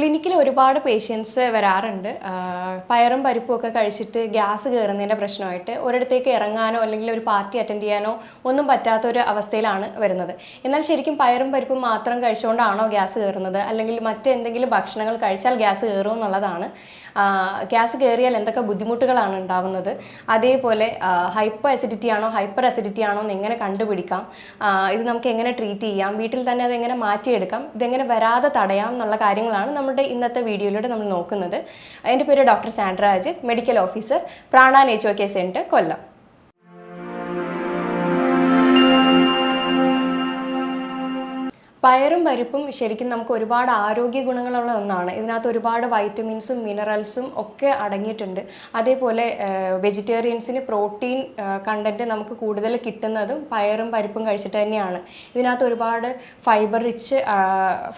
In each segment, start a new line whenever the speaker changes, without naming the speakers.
ക്ലിനിക്കിൽ ഒരുപാട് പേഷ്യൻസ് വരാറുണ്ട്. പയറും പരിപ്പും ഒക്കെ കഴിച്ചിട്ട് ഗ്യാസ് കയറുന്നതിന്റെ പ്രശ്നമായിട്ട് ഒരിടത്തേക്ക് ഇറങ്ങാനോ അല്ലെങ്കിൽ ഒരു പാർട്ടി അറ്റൻഡ് ചെയ്യാനോ ഒന്നും പറ്റാത്ത ഒരു അവസ്ഥയിലാണ് വരുന്നത്. എന്നാൽ ശരിക്കും പയറും പരിപ്പും മാത്രം കഴിച്ചുകൊണ്ടാണോ ഗ്യാസ് കയറുന്നത് അല്ലെങ്കിൽ മറ്റെന്തെങ്കിലും ഭക്ഷണങ്ങൾ കഴിച്ചാൽ ഗ്യാസ് കയറും എന്നുള്ളതാണ്. ഗ്യാസ് കയറിയാൽ എന്തൊക്കെ ബുദ്ധിമുട്ടുകളാണ് ഉണ്ടാവുന്നത്? അതേപോലെ ഹൈപ്പർ അസിഡിറ്റി ആണോ ഹൈപ്പർ അസിഡിറ്റി ആണോ എന്ന് എങ്ങനെ കണ്ടുപിടിക്കാം? ഇത് നമുക്ക് എങ്ങനെ ട്രീറ്റ് ചെയ്യാം? വീട്ടിൽ തന്നെ അത് എങ്ങനെ മാറ്റിയെടുക്കാം? ഇതെങ്ങനെ വരാതെ തടയാം എന്നുള്ള കാര്യങ്ങളാണ് നമ്മുടെ ഇന്നത്തെ വീഡിയോയിലൂടെ നമ്മൾ നോക്കുന്നത്. എന്റെ പേര് doctor Sandra Ajith medical officer Prana നേച്ചോ K centre കൊല്ലം. പയറും പരിപ്പും ശരിക്കും നമുക്ക് ഒരുപാട് ആരോഗ്യ ഗുണങ്ങളുള്ള ഒന്നാണ്. ഇതിനകത്ത് ഒരുപാട് വൈറ്റമിൻസും മിനറൽസും ഒക്കെ അടങ്ങിയിട്ടുണ്ട്. അതേപോലെ വെജിറ്റേറിയൻസിന് പ്രോട്ടീൻ കണ്ടന്റ് നമുക്ക് കൂടുതൽ കിട്ടുന്നതും പയറും പരിപ്പും കഴിച്ചിട്ട് തന്നെയാണ്. ഇതിനകത്ത് ഒരുപാട് ഫൈബർ റിച്ച്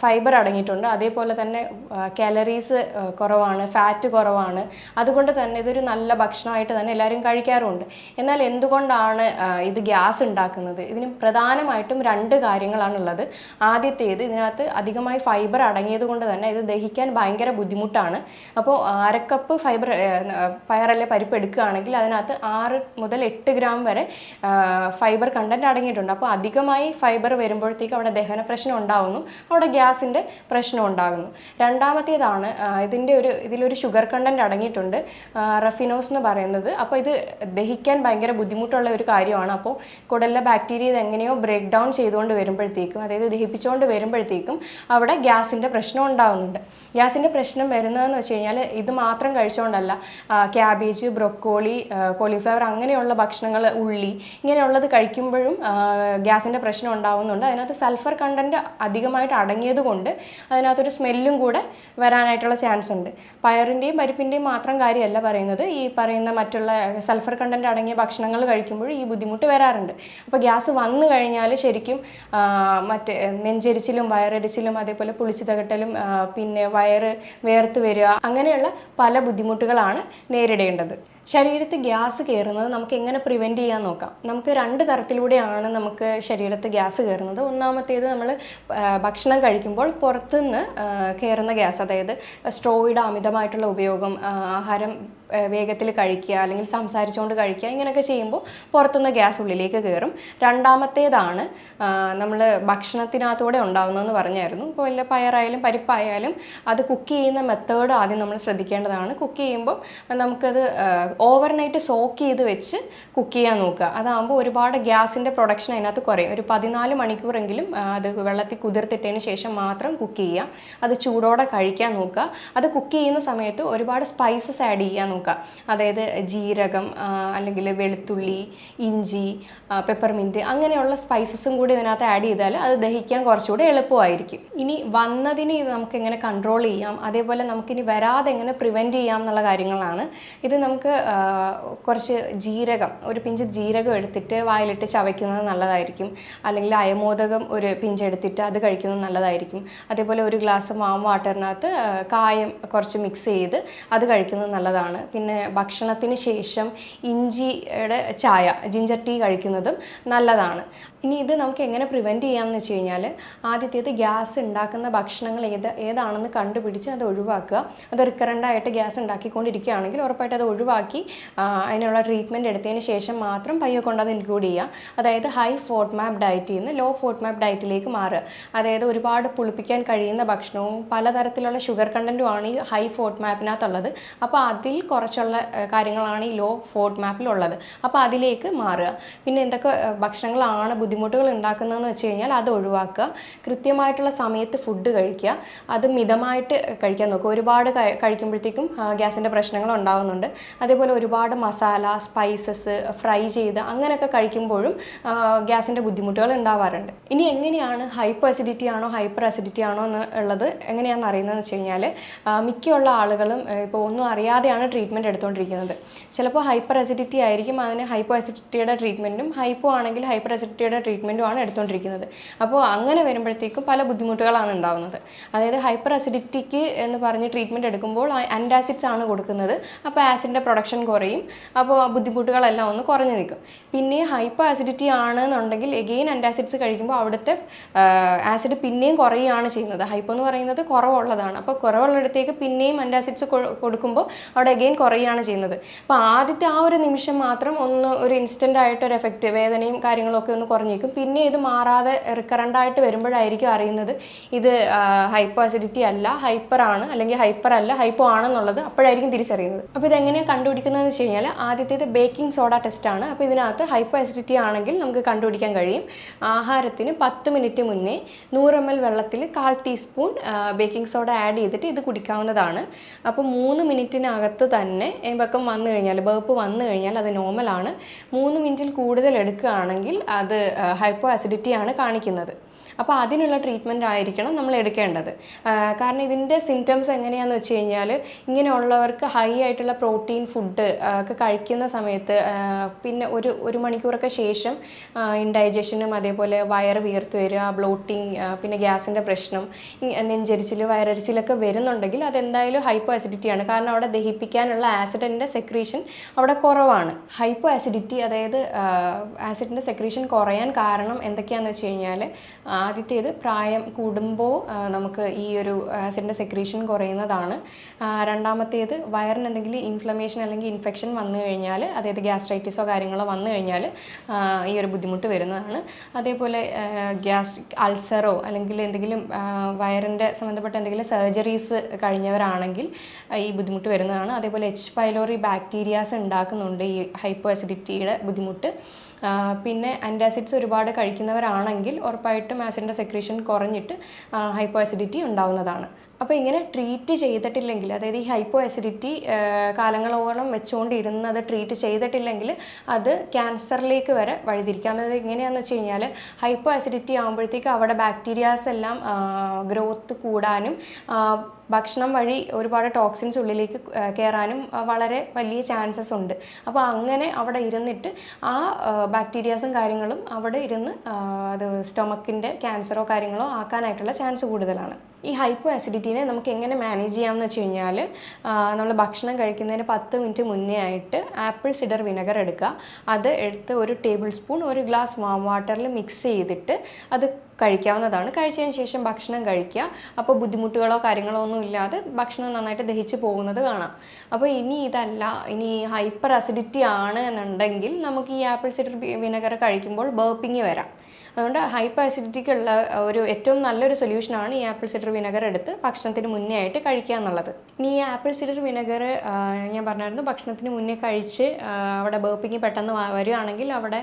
ഫൈബർ അടങ്ങിയിട്ടുണ്ട്. അതേപോലെ തന്നെ കാലറീസ് കുറവാണ് ഫാറ്റ് കുറവാണ്. അതുകൊണ്ട് തന്നെ ഇതൊരു നല്ല ഭക്ഷണമായിട്ട് തന്നെ എല്ലാവരും കഴിക്കാറുണ്ട്. എന്നാൽ എന്തുകൊണ്ടാണ് ഇത് ഗ്യാസ് ഉണ്ടാക്കുന്നത്? ഇതിന് പ്രധാനമായിട്ടും രണ്ട് കാര്യങ്ങളാണുള്ളത്. ആദ്യത്തേത് ഇതിനകത്ത് അധികമായി ഫൈബർ അടങ്ങിയത് കൊണ്ട് തന്നെ ഇത് ദഹിക്കാൻ ഭയങ്കര ബുദ്ധിമുട്ടാണ്. അപ്പോൾ അരക്കപ്പ് ഫൈബർ പയറല്ലേ പരിപ്പ് എടുക്കുകയാണെങ്കിൽ അതിനകത്ത് ആറ് മുതൽ എട്ട് ഗ്രാം വരെ ഫൈബർ കണ്ടന്റ് അടങ്ങിയിട്ടുണ്ട്. അപ്പോൾ അധികമായി ഫൈബർ വരുമ്പോഴത്തേക്ക് അവിടെ ദഹന പ്രശ്നം ഉണ്ടാകുന്നു അവിടെ ഗ്യാസിന്റെ പ്രശ്നം ഉണ്ടാകുന്നു. രണ്ടാമത്തേതാണ് ഇതിന്റെ ഒരു ഇതിലൊരു ഷുഗർ കണ്ടന്റ് അടങ്ങിയിട്ടുണ്ട് റഫിനോസ് എന്ന് പറയുന്നത്. അപ്പോൾ ഇത് ദഹിക്കാൻ ഭയങ്കര ബുദ്ധിമുട്ടുള്ള ഒരു കാര്യമാണ്. അപ്പോൾ കുടലിലെ ബാക്ടീരിയ ഇത് എങ്ങനെയോ ബ്രേക്ക് ഡൗൺ ചെയ്തുകൊണ്ട് വരുമ്പോഴത്തേക്കും അതായത് ദഹിപ്പിച്ചുകൊണ്ട് വരുമ്പോഴത്തേക്കും അവിടെ ഗ്യാസിന്റെ പ്രശ്നം ഉണ്ടാകുന്നുണ്ട് ഗ്യാസിന്റെ പ്രശ്നം വരുന്നതെന്ന് വെച്ച് കഴിഞ്ഞാൽ ഇത് മാത്രം കഴിച്ചുകൊണ്ടല്ല ക്യാബേജ് ബ്രൊക്കോളി കോളിഫ്ലവർ അങ്ങനെയുള്ള ഭക്ഷണങ്ങൾ ഉള്ളി ഇങ്ങനെയുള്ളത് കഴിക്കുമ്പോഴും ഗ്യാസിന്റെ പ്രശ്നം ഉണ്ടാകുന്നുണ്ട് അതിനകത്ത് സൾഫർ കണ്ടന്റ് അധികമായിട്ട് അടങ്ങിയത് കൊണ്ട് അതിനകത്തൊരു സ്മെല്ലും കൂടെ വരാനായിട്ടുള്ള ചാൻസ് ഉണ്ട്. പയറിന്റെയും പരിപ്പിന്റെയും മാത്രം കാര്യമല്ല പറയുന്നത്. ഈ പറയുന്ന മറ്റുള്ള സൾഫർ കണ്ടന്റ് അടങ്ങിയ ഭക്ഷണങ്ങൾ കഴിക്കുമ്പോൾ ഈ ബുദ്ധിമുട്ട് വരാറുണ്ട്. അപ്പോൾ ഗ്യാസ് വന്നു കഴിഞ്ഞാൽ ശരിക്കും മറ്റേ നെഞ്ചെരിച്ചിലും വയറെരിച്ചിലും അതേപോലെ പുളിച്ചു തകട്ടലും പിന്നെ വയറ് വേർത്ത് വരിക അങ്ങനെയുള്ള പല ബുദ്ധിമുട്ടുകളാണ് നേരിടേണ്ടത്. ശരീരത്ത് ഗ്യാസ് കയറുന്നത് നമുക്ക് എങ്ങനെ പ്രിവെന്റ് ചെയ്യാൻ നോക്കാം? നമുക്ക് രണ്ട് തരത്തിലൂടെയാണ് നമുക്ക് ശരീരത്ത് ഗ്യാസ് കയറുന്നത്. ഒന്നാമത്തേത് നമ്മൾ ഭക്ഷണം കഴിക്കുമ്പോൾ പുറത്തുനിന്ന് കയറുന്ന ഗ്യാസ് അതായത് സ്ട്രോയുടെ അമിതമായിട്ടുള്ള ഉപയോഗം ആഹാരം വേഗത്തിൽ കഴിക്കുക അല്ലെങ്കിൽ സംസാരിച്ചുകൊണ്ട് കഴിക്കുക ഇങ്ങനെയൊക്കെ ചെയ്യുമ്പോൾ പുറത്തുനിന്ന് ഗ്യാസ് ഉള്ളിലേക്ക് കയറും. രണ്ടാമത്തേതാണ് നമ്മൾ ഭക്ഷണത്തിനകത്തൂടെ ഉണ്ടാകുന്നതെന്ന് പറഞ്ഞായിരുന്നു. ഇപ്പോൾ വല്ല പയറായാലും പരിപ്പായാലും അത് കുക്ക് ചെയ്യുന്ന മെത്തേഡ് ആദ്യം നമ്മൾ ശ്രദ്ധിക്കേണ്ടതാണ്. കുക്ക് ചെയ്യുമ്പോൾ നമുക്കത് ഓവർനൈറ്റ് സോക്ക് ചെയ്ത് വെച്ച് കുക്ക് ചെയ്യാൻ നോക്കുക. അതാകുമ്പോൾ ഒരുപാട് ഗ്യാസിന്റെ പ്രൊഡക്ഷൻ അതിനകത്ത് കുറയും. ഒരു പതിനാല് മണിക്കൂറെങ്കിലും അത് വെള്ളത്തിൽ കുതിർത്തിട്ടതിന് ശേഷം മാത്രം കുക്ക് ചെയ്യുക. അത് ചൂടോടെ കഴിക്കാൻ നോക്കുക. അത് കുക്ക് ചെയ്യുന്ന സമയത്ത് ഒരുപാട് സ്പൈസസ് ആഡ് ചെയ്യാൻ നോക്കുക. അതായത് ജീരകം അല്ലെങ്കിൽ വെളുത്തുള്ളി ഇഞ്ചി പെപ്പർമിന്റ് അങ്ങനെയുള്ള സ്പൈസസും കൂടി ഇതിനകത്ത് ആഡ് ചെയ്താൽ അത് ദഹിക്കാൻ കുറച്ചുകൂടി എളുപ്പമായിരിക്കും. ഇനി വന്നതിനെ നമുക്ക് എങ്ങനെ കൺട്രോൾ ചെയ്യാം? അതേപോലെ നമുക്കിനി വരാതെ എങ്ങനെ പ്രിവെന്റ് ചെയ്യാം എന്നുള്ള കാര്യങ്ങളാണ്. ഇത് നമുക്ക് കുറച്ച് ജീരകം ഒരു പിഞ്ച് ജീരകം എടുത്തിട്ട് വായിലിട്ട് ചവയ്ക്കുന്നത് നല്ലതായിരിക്കും. അല്ലെങ്കിൽ അയമോദകം ഒരു പിഞ്ച് എടുത്തിട്ട് അത് കഴിക്കുന്നത് നല്ലതായിരിക്കും. അതേപോലെ ഒരു ഗ്ലാസ് മാം വാട്ടറിനകത്ത് കായം കുറച്ച് മിക്സ് ചെയ്ത് അത് കഴിക്കുന്നത് നല്ലതാണ്. പിന്നെ ഭക്ഷണത്തിന് ശേഷം ഇഞ്ചിയുടെ ചായ ജിഞ്ചർ ടീ കഴിക്കുന്നതും നല്ലതാണ്. ഇനി ഇത് നമുക്ക് എങ്ങനെ പ്രിവെന്റ് ചെയ്യാമെന്ന് വെച്ച് കഴിഞ്ഞാൽ ആദ്യത്തേത് ഗ്യാസ് ഉണ്ടാക്കുന്ന ഭക്ഷണങ്ങൾ ഏത് ഏതാണെന്ന് കണ്ടുപിടിച്ച് അത് ഒഴിവാക്കുക. അത് റിക്കറന്റായിട്ട് ഗ്യാസ് ഉണ്ടാക്കിക്കൊണ്ടിരിക്കുകയാണെങ്കിൽ ഉറപ്പായിട്ട് അത് ഒഴിവാക്കി അതിനുള്ള ട്രീറ്റ്മെന്റ് എടുത്തതിന് ശേഷം മാത്രം പയ്യെ കൊണ്ട് അത് ഇൻക്ലൂഡ് ചെയ്യുക. അതായത് ഹൈ ഫോട്ട് മാപ്പ് ഡയറ്റിൽ നിന്ന് ലോ ഫോട്ട് മാപ്പ് ഡയറ്റിലേക്ക് മാറുക. അതായത് ഒരുപാട് പുളിപ്പിക്കാൻ കഴിയുന്ന ഭക്ഷണവും പലതരത്തിലുള്ള ഷുഗർ കണ്ടന്റുമാണ് ഈ ഹൈ ഫോട്ട് മാപ്പിനകത്തുള്ളത് അപ്പോൾ അതിൽ കുറച്ചുള്ള കാര്യങ്ങളാണ് ഈ ലോ ഫോട്ട് മാപ്പിലുള്ളത് അപ്പോൾ അതിലേക്ക് മാറുക. പിന്നെ എന്തൊക്കെ ഭക്ഷണങ്ങളാണ് ഭക്ഷണങ്ങളാണ് ബുദ്ധിമുട്ടുകൾ ഉണ്ടാക്കുന്നതെന്ന് വെച്ച് കഴിഞ്ഞാൽ അത് ഒഴിവാക്കുക കൃത്യമായിട്ടുള്ള സമയത്ത് ഫുഡ് കഴിക്കുക അത് മിതമായിട്ട് കഴിക്കാൻ നോക്കുക. ഒരുപാട് കഴി- കഴിക്കുമ്പോഴത്തേക്കും ഗ്യാസിന്റെ പ്രശ്നങ്ങൾ ഉണ്ടാകുന്നുണ്ട് അതേപോലെ ഒരുപാട് മസാല സ്പൈസസ് ഫ്രൈ ചെയ്ത് അങ്ങനെയൊക്കെ കഴിക്കുമ്പോഴും ഗ്യാസിന്റെ ബുദ്ധിമുട്ടുകൾ ഉണ്ടാവാറുണ്ട്. ഇനി എങ്ങനെയാണ് ഹൈപ്പർ അസിഡിറ്റി ആണോ ഹൈപ്പർ അസിഡിറ്റി ആണോ എന്ന് ഉള്ളത് എങ്ങനെയാണെന്ന് അറിയുന്നതെന്ന് വെച്ച് കഴിഞ്ഞാൽ മിക്കുള്ള ആളുകളും ഇപ്പോൾ ഒന്നും അറിയാതെയാണ് ട്രീറ്റ്മെന്റ് എടുത്തുകൊണ്ടിരിക്കുന്നത് ചിലപ്പോൾ ഹൈപ്പർ അസിഡിറ്റി ആയിരിക്കും അതിന് ഹൈപ്പോ അസിഡിറ്റിയുടെ ട്രീറ്റ്മെന്റും ഹൈപ്പോ ആണെങ്കിൽ ഹൈപ്പർ അസിഡിറ്റിയുടെ ട്രീറ്റ്മെന്റുമാണ് എടുത്തുകൊണ്ടിരിക്കുന്നത്. അപ്പോൾ അങ്ങനെ വരുമ്പോഴത്തേക്കും പല ബുദ്ധിമുട്ടുകളാണ് ഉണ്ടാകുന്നത് അതായത് ഹൈപ്പർ അസിഡിറ്റിക്ക് എന്ന് പറഞ്ഞ് ട്രീറ്റ്മെന്റ് എടുക്കുമ്പോൾ ആന്റാസിഡ്സ് ആണ് കൊടുക്കുന്നത്. അപ്പോൾ ആസിഡിന്റെ പ്രൊഡക്ഷൻ കുറയും. അപ്പോൾ ആ ബുദ്ധിമുട്ടുകളെല്ലാം ഒന്ന് കുറഞ്ഞു നിൽക്കും. പിന്നെ ഹൈപ്പർ അസിഡിറ്റി ആണെന്നുണ്ടെങ്കിൽ എഗെയിൻ ആന്റാസിഡ്സ് കഴിക്കുമ്പോൾ അവിടുത്തെ ആസിഡ് പിന്നെയും കുറയുകയാണ് ചെയ്യുന്നത്. ഹൈപ്പോ എന്ന് പറയുന്നത് കുറവുള്ളതാണ്. അപ്പോൾ കുറവുള്ളിടത്തേക്ക് പിന്നെയും ആന്റാസിഡ്സ് കൊടുക്കുമ്പോൾ അവിടെ എഗെയിൻ കുറയുകയാണ് ചെയ്യുന്നത്. അപ്പോൾ ആദ്യത്തെ ആ ഒരു നിമിഷം മാത്രം ഒന്ന് ഒരു ഇൻസ്റ്റന്റ് ആയിട്ട് ഒരു എഫക്റ്റ് വേദനയും കാര്യങ്ങളൊക്കെ ഒന്ന് കുറഞ്ഞേക്കും പിന്നെ ഇത് മാറാതെ റിക്കറന്റ് ആയിട്ട് വരുമ്പോഴായിരിക്കും അറിയുന്നത് ഇത് ഹൈപ്പോ അസിഡിറ്റി അല്ല ഹൈപ്പർ ആണ് അല്ലെങ്കിൽ ഹൈപ്പർ അല്ല ഹൈപ്പോ ആണെന്നുള്ളത് അപ്പോഴായിരിക്കും തിരിച്ചറിയുന്നത്. അപ്പോൾ ഇതെങ്ങനെയാണ് കണ്ടുപിടിക്കുന്നതെന്ന് വെച്ച് കഴിഞ്ഞാൽ ആദ്യത്തേത് ബേക്കിംഗ് സോഡ ടെസ്റ്റാണ് അപ്പോൾ ഇതിനകത്ത് ഹൈപ്പോ അസിഡിറ്റി ആണെങ്കിൽ നമുക്ക് കണ്ടുപിടിക്കാൻ കഴിയും. ആഹാരത്തിന് പത്ത് മിനിറ്റ് മുന്നേ നൂറ് എം എൽ വെള്ളത്തിൽ കാൽ ടീസ്പൂൺ ബേക്കിംഗ് സോഡ ആഡ് ചെയ്തിട്ട് ഇത് കുടിക്കാവുന്നതാണ്. അപ്പോൾ മൂന്ന് മിനിറ്റിനകത്ത് തന്നെ വെക്കം വന്നു കഴിഞ്ഞാൽ ബേപ്പ് വന്നു കഴിഞ്ഞാൽ അത് നോർമലാണ് മൂന്ന് മിനിറ്റിൽ കൂടുതൽ എടുക്കുകയാണെങ്കിൽ അത് ഹൈപ്പോ ആസിഡിറ്റിയാണ് കാണിക്കുന്നത്. അപ്പോൾ അതിനുള്ള ട്രീറ്റ്മെന്റ് ആയിരിക്കണം നമ്മൾ എടുക്കേണ്ടത്. കാരണം ഇതിന്റെ സിംറ്റംസ് എങ്ങനെയാണെന്ന് വെച്ച് കഴിഞ്ഞാൽ ഇങ്ങനെയുള്ളവർക്ക് ഹൈ ആയിട്ടുള്ള പ്രോട്ടീൻ ഫുഡ് ഒക്കെ കഴിക്കുന്ന സമയത്ത് പിന്നെ ഒരു ഒരു മണിക്കൂറൊക്കെ ശേഷം ഇൻഡൈജഷനും അതേപോലെ വയറ് വീർത്ത് വരിക ബ്ലോട്ടിങ് പിന്നെ ഗ്യാസിന്റെ പ്രശ്നം നെഞ്ചരിച്ചിൽ വയറരിച്ചിലൊക്കെ വരുന്നുണ്ടെങ്കിൽ അതെന്തായാലും ഹൈപ്പോ അസിഡിറ്റിയാണ് കാരണം അവിടെ ദഹിപ്പിക്കാനുള്ള ആസിഡിന്റെ സെക്രീഷൻ അവിടെ കുറവാണ്. ഹൈപ്പോ അതായത് ആസിഡിന്റെ സെക്രീഷൻ കുറയാൻ കാരണം എന്തൊക്കെയാണെന്ന് വെച്ച് കഴിഞ്ഞാൽ ആദ്യത്തേത് പ്രായം കൂടുമ്പോൾ നമുക്ക് ഈ ഒരു ആസിഡിന്റെ സെക്രീഷൻ കുറയുന്നതാണ്. രണ്ടാമത്തേത് വയറിന് എന്തെങ്കിലും ഇൻഫ്ലമേഷൻ അല്ലെങ്കിൽ ഇൻഫെക്ഷൻ വന്നു കഴിഞ്ഞാൽ അതായത് ഗ്യാസ്ട്രൈറ്റിസോ കാര്യങ്ങളോ വന്നു കഴിഞ്ഞാൽ ഈ ഒരു ബുദ്ധിമുട്ട് വരുന്നതാണ്. അതേപോലെ ഗ്യാസ് അൾസറോ അല്ലെങ്കിൽ എന്തെങ്കിലും വയറിന്റെ സംബന്ധപ്പെട്ട എന്തെങ്കിലും സർജറീസ് കഴിഞ്ഞവരാണെങ്കിൽ ഈ ബുദ്ധിമുട്ട് വരുന്നതാണ്. അതേപോലെ എച്ച് പൈലോറി ബാക്ടീരിയാസ് ഉണ്ടാക്കുന്നുണ്ട് ഈ ഹൈപ്പോ ബുദ്ധിമുട്ട്. പിന്നെ ആന്റാസിഡ്സ് ഒരുപാട് കഴിക്കുന്നവരാണെങ്കിൽ ഉറപ്പായിട്ടും ആസിഡിന്റെ സെക്രീഷൻ കുറഞ്ഞിട്ട് ഹൈപ്പോ ആസിഡിറ്റി ഉണ്ടാവുന്നതാണ്. അപ്പോൾ ഇങ്ങനെ ട്രീറ്റ് ചെയ്തിട്ടില്ലെങ്കിൽ അതായത് ഈ ഹൈപ്പോ അസിഡിറ്റി കാലങ്ങളോളം വെച്ചുകൊണ്ടിരുന്നത് ട്രീറ്റ് ചെയ്തിട്ടില്ലെങ്കിൽ അത് ക്യാൻസറിലേക്ക് വരെ വഴിതിരിക്കാം. അത് എങ്ങനെയാണെന്ന് വെച്ച് കഴിഞ്ഞാൽ ഹൈപ്പോ അസിഡിറ്റി ആകുമ്പോഴത്തേക്ക് അവിടെ ബാക്ടീരിയാസ് എല്ലാം ഗ്രോത്ത് കൂടാനും ഭക്ഷണം വഴി ഒരുപാട് ടോക്സിൻസ് ഉള്ളിലേക്ക് കയറാനും വളരെ വലിയ ചാൻസസ് ഉണ്ട്. അപ്പോൾ അങ്ങനെ അവിടെ ഇരുന്നിട്ട് ആ ബാക്ടീരിയാസും കാര്യങ്ങളും അവിടെ ഇരുന്ന് അത് സ്റ്റൊമക്കിന്റെ ക്യാൻസറോ കാര്യങ്ങളോ ആക്കാനായിട്ടുള്ള ചാൻസ് കൂടുതലാണ്. ഈ ഹൈപ്പോ ആസിഡിറ്റിനെ നമുക്ക് എങ്ങനെ മാനേജ് ചെയ്യാമെന്ന് വെച്ച് കഴിഞ്ഞാൽ നമ്മൾ ഭക്ഷണം കഴിക്കുന്നതിന് പത്ത് മിനിറ്റ് മുന്നേ ആയിട്ട് ആപ്പിൾ സിഡർ വിനെഗർ എടുക്കുക. അത് എടുത്ത് ഒരു ടേബിൾ സ്പൂൺ ഒരു ഗ്ലാസ് വാം വാട്ടറിൽ മിക്സ് ചെയ്തിട്ട് അത് കഴിക്കാവുന്നതാണ്. കഴിച്ചതിന് ശേഷം ഭക്ഷണം കഴിക്കുക. അപ്പോൾ ബുദ്ധിമുട്ടുകളോ കാര്യങ്ങളോ ഒന്നും ഇല്ലാതെ ഭക്ഷണം നന്നായിട്ട് ദഹിച്ച് പോകുന്നത് കാണാം. അപ്പോൾ ഇനി ഇതല്ല ഇനി ഹൈപ്പർ അസിഡിറ്റി ആണ് എന്നുണ്ടെങ്കിൽ നമുക്ക് ഈ ആപ്പിൾ സിഡർ വിനെഗർ കഴിക്കുമ്പോൾ ബേപ്പിങ് വരാം. അതുകൊണ്ട് ഹൈപ്പർ അസിഡിറ്റിക്കുള്ള ഒരു ഏറ്റവും നല്ലൊരു സൊല്യൂഷനാണ് ഈ ആപ്പിൾ സിഡർ വിനെഗർ എടുത്ത് ഭക്ഷണത്തിന് മുന്നേ ആയിട്ട് കഴിക്കുക എന്നുള്ളത്. ഇനി ഈ ആപ്പിൾ സിഡർ വിനെഗർ ഞാൻ പറഞ്ഞായിരുന്നു ഭക്ഷണത്തിന് മുന്നേ കഴിച്ച് അവിടെ ബേപ്പിങ് പെട്ടെന്ന് വരികയാണെങ്കിൽ അവിടെ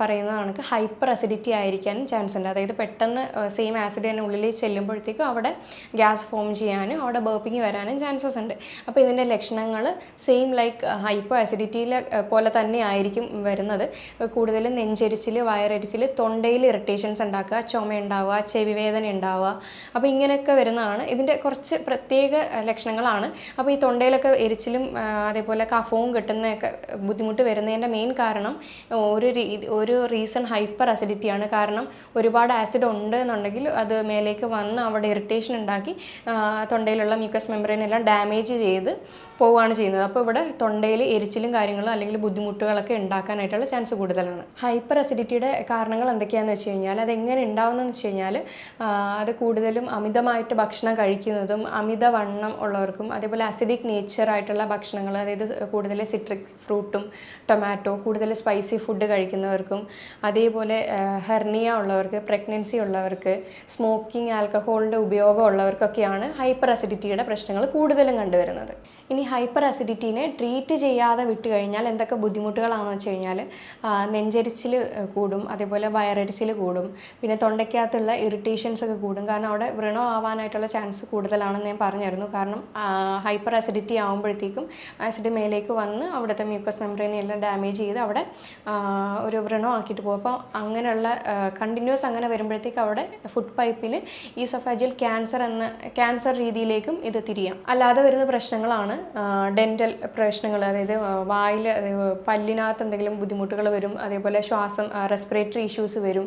പറയുന്നത് പറയുന്ന കണക്ക് ഹൈപ്പർ അസിഡിറ്റി ആയിരിക്കാനും ചാൻസ് ഉണ്ട്. അതായത് പെട്ടെന്ന് സെയിം ആസിഡ് തന്നെ ഉള്ളിൽ ചെല്ലുമ്പോഴത്തേക്കും അവിടെ ഗ്യാസ് ഫോം ചെയ്യാനും അവിടെ ബേപ്പിങ് വരാനും ചാൻസസ് ഉണ്ട്. അപ്പോൾ ഇതിന്റെ ലക്ഷണങ്ങൾ സെയിം ലൈക്ക് ഹൈപ്പോ അസിഡിറ്റിയിലെ പോലെ തന്നെ ആയിരിക്കും വരുന്നത്. കൂടുതലും നെഞ്ചരിച്ചിൽ വയറരിച്ചിൽ തൊണ്ടയിൽ ഇറിറ്റേഷൻസ് ഉണ്ടാക്കുക ചുമ ഉണ്ടാവുക ചെവി വേദന ഉണ്ടാവുക. അപ്പോൾ ഇങ്ങനെയൊക്കെ വരുന്നതാണ്. ഇതിന്റെ കുറച്ച് പ്രത്യേക ലക്ഷണങ്ങളാണ്. അപ്പോൾ ഈ തൊണ്ടയിലൊക്കെ എരിച്ചിലും അതേപോലെ കഫവും കിട്ടുന്നതൊക്കെ ബുദ്ധിമുട്ട് വരുന്നതിന്റെ മെയിൻ കാരണം ഒരു ഒരു റീസൺ ഹൈപ്പർ അസിഡിറ്റിയാണ് കാരണം ഒരുപാട് ആസിഡ് ഉണ്ട് എന്നുണ്ടെങ്കിൽ അത് മേലേക്ക് വന്ന് അവിടെ ഇറിറ്റേഷൻ ഉണ്ടാക്കി തൊണ്ടയിലുള്ള മ്യൂക്കസ് മെമ്പറിനെല്ലാം ഡാമേജ് ചെയ്ത് പോവുകയാണ് ചെയ്യുന്നത്. അപ്പോൾ ഇവിടെ തൊണ്ടയിൽ എരിച്ചിലും കാര്യങ്ങളും അല്ലെങ്കിൽ ബുദ്ധിമുട്ടുകളൊക്കെ ഉണ്ടാക്കാനായിട്ടുള്ള ചാൻസ് കൂടുതലാണ്. ഹൈപ്പർ അസിഡിറ്റിയുടെ കാരണങ്ങൾ എന്തൊക്കെയാണെന്ന് വെച്ച് കഴിഞ്ഞാൽ അതെങ്ങനെ ഉണ്ടാവുന്നതെന്ന് വെച്ച് കഴിഞ്ഞാൽ അത് കൂടുതലും അമിതമായിട്ട് ഭക്ഷണം കഴിക്കുന്നതും അമിതവണ്ണം ഉള്ളവർക്കും അതേപോലെ അസിഡിക് നേച്ചർ ആയിട്ടുള്ള ഭക്ഷണങ്ങൾ അതായത് കൂടുതൽ സിട്രിക് ഫ്രൂട്ടും ടൊമാറ്റോ കൂടുതൽ സ്പൈസി ഫുഡ് കഴിക്കുന്നവർക്കും അതേപോലെ ഹെർണിയ ഉള്ളവർക്ക് പ്രഗ്നൻസി ഉള്ളവർക്ക് സ്മോക്കിംഗ് ആൽക്കഹോളിന്റെ ഉപയോഗം ഉള്ളവർക്കൊക്കെയാണ് ഹൈപ്പർ അസിഡിറ്റിയുടെ പ്രശ്നങ്ങൾ കൂടുതലും കണ്ടുവരുന്നത്. ഇനി ഹൈപ്പർ അസിഡിറ്റീനെ ട്രീറ്റ് ചെയ്യാതെ വിട്ട് കഴിഞ്ഞാൽ എന്തൊക്കെ ബുദ്ധിമുട്ടുകളാണെന്ന് വെച്ച് കഴിഞ്ഞാൽ നെഞ്ചരിച്ചിൽ കൂടും അതേപോലെ വയറരിച്ചിൽ കൂടും പിന്നെ തൊണ്ടയ്ക്കകത്തുള്ള ഇറിറ്റേഷൻസ് ഒക്കെ കൂടും. കാരണം അവിടെ വ്രണം ആവാനായിട്ടുള്ള ചാൻസ് കൂടുതലാണെന്ന് ഞാൻ പറഞ്ഞിരുന്നു കാരണം ഹൈപ്പർ അസിഡിറ്റി ആകുമ്പോഴത്തേക്കും ആസിഡ് മേലേക്ക് വന്ന് അവിടുത്തെ മ്യൂക്കസ് മെംബ്രെയിനെ എല്ലാം ഡാമേജ് ചെയ്ത് അവിടെ ഒരു വ്രണം ആക്കിയിട്ട് പോകും. അപ്പോൾ അങ്ങനെയുള്ള കണ്ടിന്യൂസ് അങ്ങനെ വരുമ്പോഴത്തേക്ക് അവിടെ ഫുഡ് പൈപ്പിന് ഈ സൊഫാജിൽ ക്യാൻസർ എന്ന ക്യാൻസർ രീതിയിലേക്കും ഇത് തിരിയാം. അല്ലാതെ വരുന്ന പ്രശ്നങ്ങളാണ് ഡെന്റൽ പ്രശ്നങ്ങൾ അതായത് വായിൽ പല്ലിനകത്ത് എന്തെങ്കിലും ബുദ്ധിമുട്ടുകൾ വരും അതേപോലെ ശ്വാസം റെസ്പിറേറ്ററി ഇഷ്യൂസ് ഇഷ്യൂസ് വരും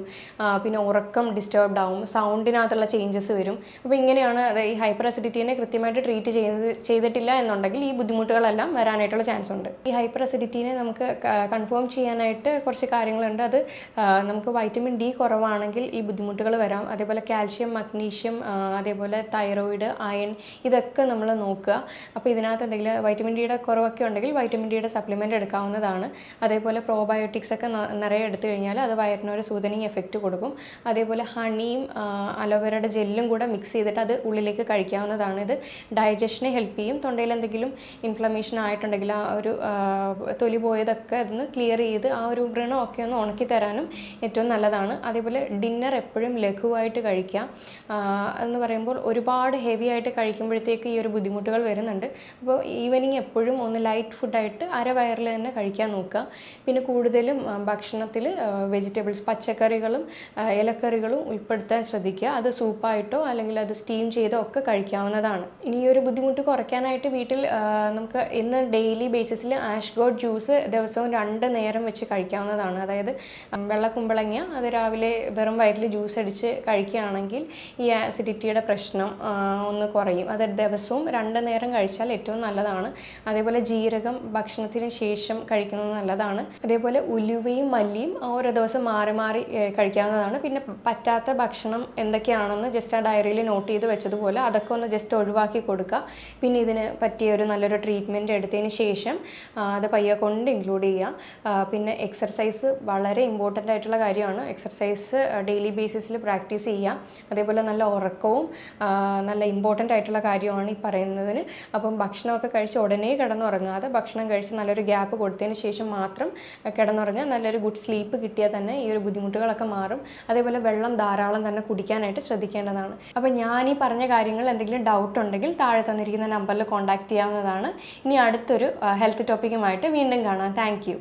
പിന്നെ ഉറക്കം ഡിസ്റ്റർബ്ഡ് ആവും സൗണ്ടിനകത്തുള്ള ചേഞ്ചസ് വരും. അപ്പോൾ ഇങ്ങനെയാണ് ഈ ഹൈപ്പർ അസിഡിറ്റീനെ കൃത്യമായിട്ട് ട്രീറ്റ് ചെയ്ത് ചെയ്തിട്ടില്ല എന്നുണ്ടെങ്കിൽ ഈ ബുദ്ധിമുട്ടുകളെല്ലാം വരാനായിട്ടുള്ള ചാൻസ് ഉണ്ട്. ഈ ഹൈപ്പർ അസിഡിറ്റീനെ നമുക്ക് കൺഫേം ചെയ്യാനായിട്ട് കുറച്ച് കാര്യങ്ങളുണ്ട്. അത് നമുക്ക് വൈറ്റമിൻ ഡി കുറവാണെങ്കിൽ ഈ ബുദ്ധിമുട്ടുകൾ വരാം. അതേപോലെ കാൽഷ്യം മഗ്നീഷ്യം അതേപോലെ തൈറോയിഡ് അയൺ ഇതൊക്കെ നമ്മൾ നോക്കുക. അപ്പോൾ ഇതിനകത്ത് എന്തെങ്കിലും വൈറ്റമിൻ ഡിയുടെ കുറവൊക്കെ ഉണ്ടെങ്കിൽ വൈറ്റമിൻ ഡിയുടെ സപ്ലിമെന്റ് എടുക്കാവുന്നതാണ്. അതേപോലെ പ്രോബയോട്ടിക്സ് ഒക്കെ നിറയെ എടുത്തു കഴിഞ്ഞാൽ അത് വയറിനൊരു സൂതനിങ് എഫക്റ്റ് കൊടുക്കും. അതേപോലെ ഹണിയും അലോവേരയുടെ ജെല്ലും കൂടെ മിക്സ് ചെയ്തിട്ട് അത് ഉള്ളിലേക്ക് കഴിക്കാവുന്നതാണ്. ഇത് ഡൈജഷനെ ഹെൽപ്പ് ചെയ്യും. തൊണ്ടയിൽ എന്തെങ്കിലും ഇൻഫ്ലമേഷൻ ആയിട്ടുണ്ടെങ്കിൽ ആ ഒരു തൊലി പോയതൊക്കെ അതൊന്ന് ക്ലിയർ ചെയ്ത് ആ ഒരു വ്രണമൊക്കെ ഒന്ന് ഉണക്കി തരാനും ഏറ്റവും നല്ലതാണ്. അതേപോലെ ഡിന്നർ എപ്പോഴും ലഘുവായിട്ട് കഴിക്കാം. എന്ന് പറയുമ്പോൾ ഒരുപാട് ഹെവി ആയിട്ട് കഴിക്കുമ്പോഴത്തേക്ക് ഈ ഒരു ബുദ്ധിമുട്ടുകൾ വരുന്നുണ്ട്. ഈവനിങ് എപ്പോഴും ഒന്ന് ലൈറ്റ് ഫുഡായിട്ട് അരവയറിൽ തന്നെ കഴിക്കാൻ നോക്കുക. പിന്നെ കൂടുതലും ഭക്ഷണത്തിൽ വെജിറ്റബിൾസ് പച്ചക്കറികളും ഇലക്കറികളും ഉൾപ്പെടുത്താൻ ശ്രദ്ധിക്കുക. അത് സൂപ്പായിട്ടോ അല്ലെങ്കിൽ അത് സ്റ്റീം ചെയ്തോ ഒക്കെ കഴിക്കാവുന്നതാണ്. ഇനി ഈ ഒരു ബുദ്ധിമുട്ട് കുറയ്ക്കാനായിട്ട് വീട്ടിൽ നമുക്ക് ഇന്ന് ഡെയിലി ബേസിസിൽ ആഷ് ഗോഡ് ജ്യൂസ് ദിവസവും രണ്ട് നേരം വെച്ച് കഴിക്കാവുന്നതാണ്. അതായത് വെള്ളക്കുമ്പളങ്ങ വെള്ള കുമ്പളങ്ങ അത് രാവിലെ വെറും വയറ്റിൽ ജ്യൂസ് അടിച്ച് കഴിക്കുകയാണെങ്കിൽ ഈ ആസിഡിറ്റിയുടെ പ്രശ്നം ഒന്ന് കുറയും. അത് ദിവസവും രണ്ട് നേരം കഴിച്ചാൽ ഏറ്റവും നല്ലതാണ്. അതേപോലെ ജീരകം ഭക്ഷണത്തിന് ശേഷം കഴിക്കുന്നത് നല്ലതാണ്. അതേപോലെ ഉലുവയും മല്ലിയും ഓരോ ദിവസം മാറി മാറി കഴിക്കാവുന്നതാണ്. പിന്നെ പറ്റാത്ത ഭക്ഷണം എന്തൊക്കെയാണെന്ന് ജസ്റ്റ് ആ ഡയറിയിൽ നോട്ട് ചെയ്ത് വെച്ചതുപോലെ അതൊക്കെ ഒന്ന് ജസ്റ്റ് ഒഴിവാക്കി കൊടുക്കുക. പിന്നെ ഇതിന് പറ്റിയ ഒരു നല്ലൊരു ട്രീറ്റ്മെന്റ് എടുത്തതിന് ശേഷം അത് പയ്യെ കൊണ്ട് ഇൻക്ലൂഡ് ചെയ്യുക. പിന്നെ എക്സർസൈസ് വളരെ ഇമ്പോർട്ടന്റ് ആയിട്ടുള്ള കാര്യമാണ്. എക്സർസൈസ് ഡെയിലി ബേസിസിൽ പ്രാക്ടീസ് ചെയ്യുക. അതേപോലെ നല്ല ഉറക്കവും നല്ല ഇമ്പോർട്ടന്റ് ആയിട്ടുള്ള കാര്യമാണ് ഈ പറയുന്നതിന്. അപ്പം ഭക്ഷണമൊക്കെ കഴിച്ച് ഉടനെ കിടന്നുറങ്ങാതെ ഭക്ഷണം കഴിച്ച് നല്ലൊരു ഗ്യാപ്പ് കൊടുത്തതിന് ശേഷം മാത്രം കിടന്നുറങ്ങുക. നല്ലൊരു ഗുഡ് സ്ലീപ്പ് കിട്ടിയാൽ തന്നെ ഈ ഒരു ബുദ്ധിമുട്ടുകളൊക്കെ മാറും. അതേപോലെ വെള്ളം ധാരാളം തന്നെ കുടിക്കാനായിട്ട് ശ്രദ്ധിക്കേണ്ടതാണ്. അപ്പോൾ ഞാൻ ഈ പറഞ്ഞ കാര്യങ്ങൾ എന്തെങ്കിലും ഡൗട്ട് ഉണ്ടെങ്കിൽ താഴെ തന്നിരിക്കുന്ന നമ്പറിൽ കോൺടാക്റ്റ് ചെയ്യാവുന്നതാണ്. ഇനി അടുത്തൊരു ഹെൽത്ത് ടോപ്പിക്കുമായിട്ട് വീണ്ടും കാണാം. താങ്ക്